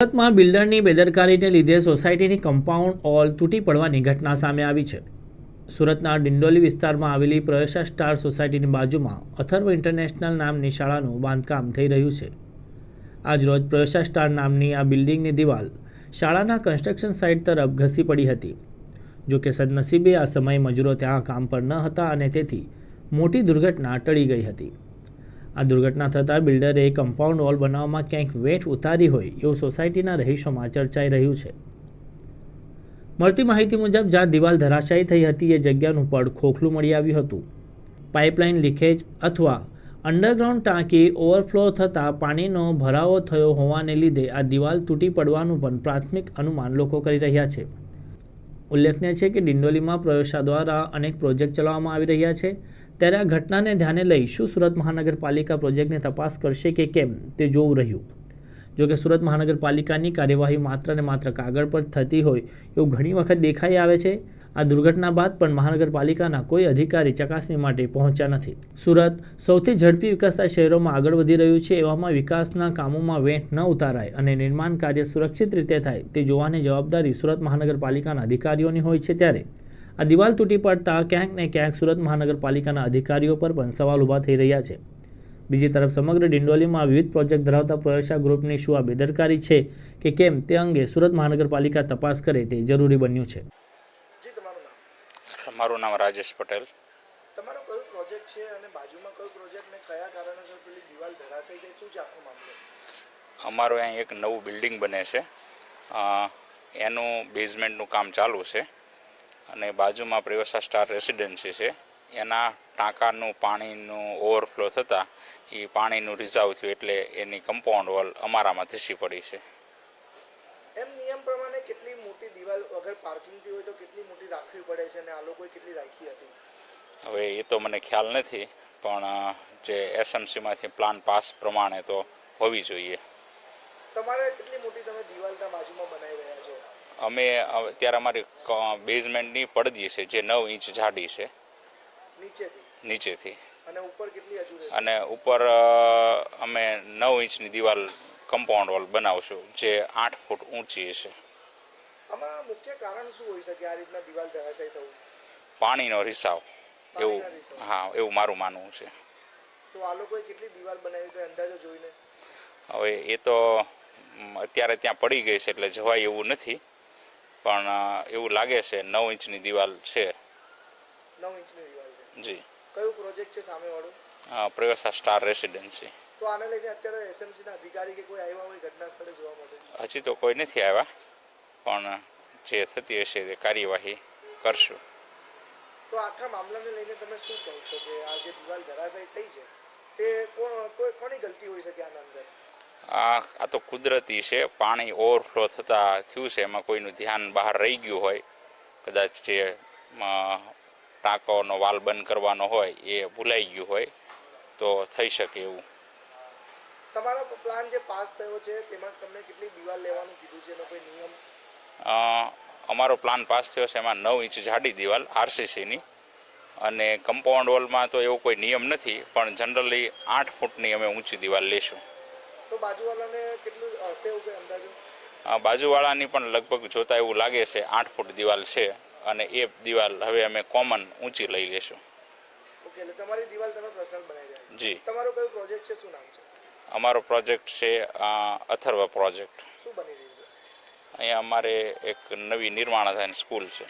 સુરતમાં બિલ્ડરની બેદરકારીને લીધે સોસાયટીની કમ્પાઉન્ડ ઓલ તૂટી પડવાની ઘટના સામે આવી છે. સુરતના ડિંડોલી વિસ્તારમાં આવેલી પ્રવેશા સ્ટાર સોસાયટીની બાજુમાં અથર્વ ઇન્ટરનેશનલ નામની શાળાનું બાંધકામ થઈ રહ્યું છે. આજરોજ પ્રવેશા સ્ટાર નામની આ બિલ્ડિંગની દિવાલ શાળાના કન્સ્ટ્રક્શન સાઇટ તરફ ઘસી પડી હતી. જો કે સદનસીબે આ સમયે મજૂરો ત્યાં કામ પર ન હતા અને તેથી મોટી દુર્ઘટના ટળી ગઈ હતી. આ દુર્ઘટના થતાં બિલ્ડરે કમ્પાઉન્ડ વોલ બનાવવામાં ક્યાંક વેઠ ઉતારી હોય એવું સોસાયટીના રહીશોમાં ચર્ચાઈ રહ્યું છે. મળતી માહિતી મુજબ, જ્યાં દિવાલ ધરાશાયી થઈ હતી, એ જગ્યાનું પડ ખોખલું મળી આવ્યું હતું. પાઇપલાઇન લીકેજ અથવા અંડરગ્રાઉન્ડ ટાંકી ઓવરફ્લો થતાં પાણીનો ભરાવો થયો હોવાને લીધે આ દિવાલ તૂટી પડવાનું પણ પ્રાથમિક અનુમાન લોકો કરી રહ્યા છે. ઉલ્લેખનીય છે કે ડિંડોલીમાં પ્રયોગશા દ્વારા અનેક પ્રોજેક્ટ ચલાવવામાં આવી રહ્યા છે. ત્યારે આ ઘટનાને ધ્યાને લઈ શું સુરત મહાનગરપાલિકા પ્રોજેક્ટને તપાસ કરશે કે કેમ તે જોવું રહ્યું. જો કે સુરત મહાનગરપાલિકાની કાર્યવાહી માત્ર ને માત્ર કાગળ પર થતી હોય એવું ઘણી વખત દેખાઈ આવે છે. આ દુર્ઘટના બાદ પણ મહાનગરપાલિકાના કોઈ અધિકારી ચકાસણી માટે પહોંચ્યા નથી. સુરત સૌથી ઝડપી વિકસતા શહેરોમાં આગળ વધી રહ્યું છે એવામાં વિકાસના કામોમાં વેઠ ન ઉતારાય અને નિર્માણ કાર્ય સુરક્ષિત રીતે થાય તે જોવાની જવાબદારી સુરત મહાનગરપાલિકાના અધિકારીઓની હોય છે ત્યારે. આ દિવાલ તૂટી પડતા ક્યાંક ને ક્યાંક સુરત મહાનગરપાલિકાના અધિકારીઓ પર પણ સવાલ ઊભા થઈ રહ્યા છે. બીજી તરફ સમગ્ર ડિંડોલીમાં વિવિધ પ્રોજેક્ટ ધરાવતા પ્રવેશા ગ્રુપની શું આ બેદરકારી છે કે કેમ તે અંગે સુરત મહાનગરપાલિકા તપાસ કરે તે જરૂરી બન્યું છે. જી તમારું નામ? મારું નામ રાજેશ પટેલ. તમારો કયો પ્રોજેક્ટ છે અને બાજુમાં કયો પ્રોજેક્ટ ને કયા કારણોસર પેલી દિવાલ ધરાશાઈ ગઈ શું છે આખો મામલો? અમારું અહીં એક નવું બિલ્ડિંગ બને છે. એનું બેઝમેન્ટનું કામ ચાલુ છે. અને બાજુમાં પ્રિવસા સ્ટાર રેસિડેન્સી છે. એના ટાંકાનું પાણીનું ઓવરફ્લો થતાં એ પાણીનું રિઝર્વ થયું એટલે એની કમ્પાઉન્ડ વોલ અમારામાં ધસી પડી છે. એમ નિયમ પ્રમાણે કેટલી મોટી દિવાલ વગર પાર્કિંગથી હોય તો કેટલી મોટી રાખવી પડે છે અને આ લોકોએ કેટલી રાખી હતી? હવે એ તો મને ખ્યાલ નથી પણ જે એસએમસીમાંથી પ્લાન પાસ પ્રમાણે તો હોવી જોઈએ. તમારે કેટલી મોટી તમે દિવાલ ત્યાં બાજુમાં બનાવી રહ્યા છો? અમે અત્યારે અમારી બેઝમેન્ટની પડદી છે જે નવ ઇંચ જાડી છે. નીચેથી? અને ઉપર અમે નવ ઇંચની દિવાલ કમ્પાઉન્ડ વોલ બનાવશું જે આઠ ફૂટ ઊંચી થવું? પાણીનો રિસાવ. એવું. હા એવું મારું માનવું છે. તો આ લોકોએ કેટલી દિવાલ બનાવી તો અંદાજો જોઈને? હવે એ તો અત્યારે ત્યાં પડી ગઈ છે એટલે જવાય એવું નથી. પણ એવું લાગે છે નવ ઇંચની દિવાલ છે. નવ ઇંચની દિવાલ છે. જી. કયું પ્રોજેક્ટ છે સામેવાળું? અ, પ્રવેશા સ્ટાર રેસિડેન્સી. તો આને લઈને અત્યારે એસએમસીના અધિકારી કે કોઈ આવ્યા હોય ઘટના સ્થળે જોવા માટે? હજી તો કોઈ નથી આવ્યા પણ જે થતી હશે તે કાર્યવાહી કરશું. તો આખા મામલાને લઈને તમે શું કહો છો કે આ જે દિવાલ ધરાશાયી થઈ છે તે કોણ કોઈ કોની ગલતી હોઈ શકે આના અંદર? આ આ તો કુદરતી છે પાણી ઓવરફ્લો થતાં થયું છે એમાં કોઈનું ધ્યાન બહાર રહી ગયું હોય કદાચ જે ટાંકોનો વાલ બંધ કરવાનો હોય એ ભૂલાઈ ગયું હોય તો થઈ શકે એવું. તમારો પ્લાન જે પાસ થયો છે તેમાં તમને કેટલી દિવાલ લેવાનું કીધું છે એનો કોઈ નિયમ? અમારો પ્લાન પાસ થયો છે એમાં નવ ઇંચ જાડી દિવાલ આરસીસીની. અને કમ્પાઉન્ડ વોલમાં તો એવો કોઈ નિયમ નથી પણ જનરલી આઠ ફૂટની અમે ઊંચી દિવાલ લેશું. તો બાજુવાળાને કેટલું હશે એવું અંદાજો? બાજુવાળાની પણ લગભગ જોતા એવું લાગે છે આઠ ફૂટ દિવાલ છે અને એ દિવાલ હવે અમે કોમન ઊંચી લઈ લેશું. ઓકે એટલે તમારી દિવાલ તમે પર્સનલ બનાવી જી. તમારો કયો પ્રોજેક્ટ છે શું નામ છે? અમારો પ્રોજેક્ટ છે અથર્વ પ્રોજેક્ટ શું બની રહ્યું છે? અહીંયા અમારે એક નવી નિર્માણાધીન સ્કૂલ છે.